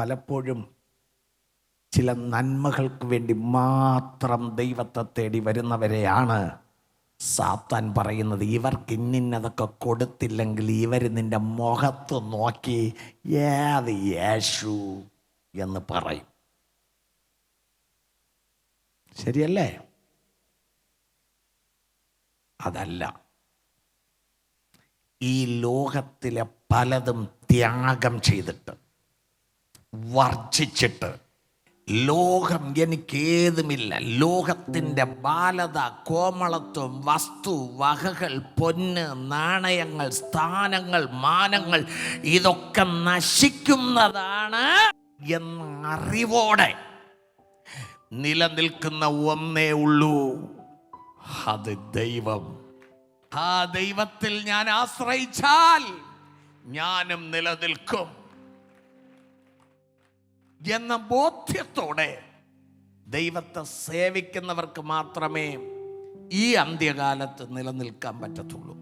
പലപ്പോഴും ചില നന്മകൾക്ക് വേണ്ടി മാത്രം ദൈവത്തെ തേടി വരുന്നവരെയാണ് സാത്താൻ പറയുന്നത്. ഇവർക്ക് ഇന്നിന്നതൊക്കെ കൊടുത്തില്ലെങ്കിൽ ഇവർ നിന്റെ മുഖത്ത് നോക്കി ഏത് യേശു എന്ന് പറയും. ശരിയല്ലേ? അതല്ല. ഈ ലോകത്തിലെ പലതും ത്യാഗം ചെയ്തിട്ട് വർജിച്ചിട്ട്. ലോകം എനിക്കേതുമില്ല. ലോകത്തിന്റെ ബാലത കോമളത്വം വസ്തു വകകൾ പൊന്ന് നാണയങ്ങൾ സ്ഥാനങ്ങൾ മാനങ്ങൾ ഇതൊക്കെ നശിക്കുന്നതാണ് എന്ന അറിവോടെ നിലനിൽക്കുന്ന ഒന്നേ ഉള്ളൂ. അത് ദൈവം. ആ ദൈവത്തിൽ ഞാൻ ആശ്രയിച്ചാൽ ഞാനും നിലനിൽക്കും. എന്ന ബോധ്യത്തോടെ ദൈവത്തെ സേവിക്കുന്നവർക്ക് മാത്രമേ ഈ അന്ത്യകാലത്ത് നിലനിൽക്കാൻ പറ്റത്തുള്ളൂ.